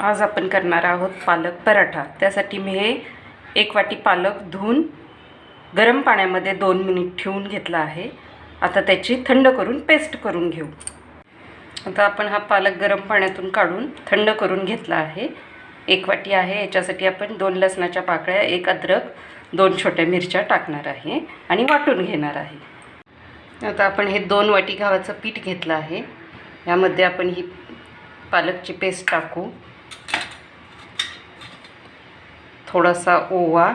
आज आपण करणार आहोत पालक पराठा. त्यासाठी मी हे एक वाटी पालक धुवून गरम पाण्यामध्ये दोन मिनिट ठेवून घेतला आहे. आता त्याची थंड करून पेस्ट करून घेऊ. आता आपण हा पालक गरम पाण्यातून काढून थंड करून घेतला आहे. एक वाटी आहे याच्यासाठी आपण दोन लसणाच्या पाकळ्या एक अद्रक दोन छोट्या मिरच्या टाकणार आहे आणि वाटून घेणार आहे. आता आपण हे दोन वाटी गव्हाचं पीठ घेतलं आहे. यामध्ये आपण ही पालकची पेस्ट टाकू. थोडासा ओवा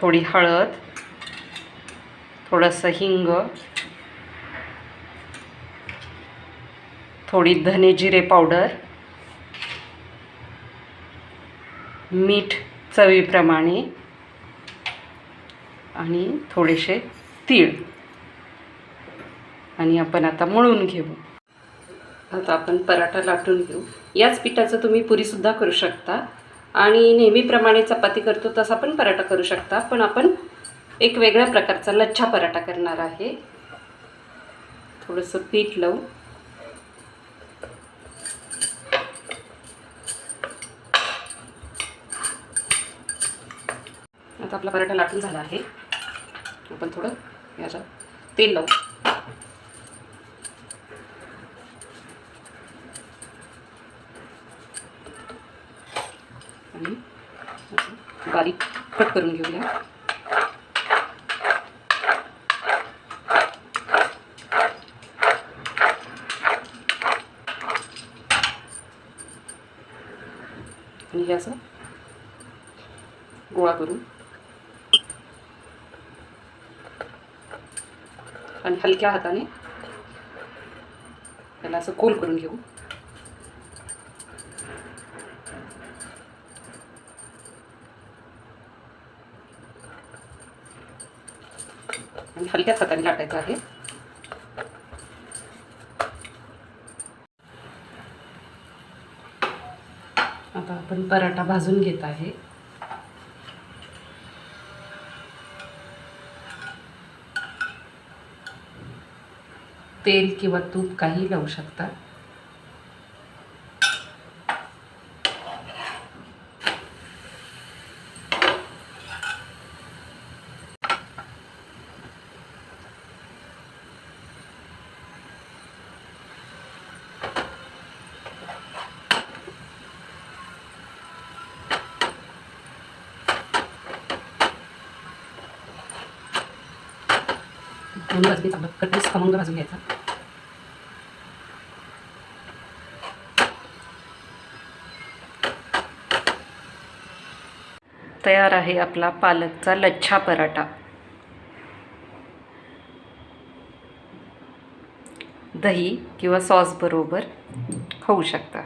थोडी हळद थोडंसं हिंग थोडी धने जिरे पावडर मीठ चवीप्रमाणे आणि थोडेसे तीळ. आणि आपण आता मळून घेऊ. आता आपण पराठा लाटून घेऊ. याच पिठाचं तुम्ही पुरीसुद्धा करू शकता. आणि नेहमीप्रमाणे चपाती करतो तसा पण पराठा करू शकता. पण आपण एक वेगळ्या प्रकारचा लच्छा पराठा करणार आहे. थोडंसं पीठ लावू आता आपला पराठा लाटून झाला आहे. आपण थोडं याच्यात तेल लावू आणि बारीक कट करून घेऊया. आणि हे असं गोळा करून. आणि हलक्या हाताने त्याला असं गोल करून घेऊ. आणि हलक्याच हाताने लाटायचं आहे. आता आपण पराठा भाजून घेत आहे. तेल किंवा तूप काही लावू शकता. दोन बाजूने चांगलं कटलीस खमंग भाजून घ्यायचा. तयार आहे आपला पालकचा लच्छा पराठा. दही किंवा सॉस बरोबर खाऊ शकता.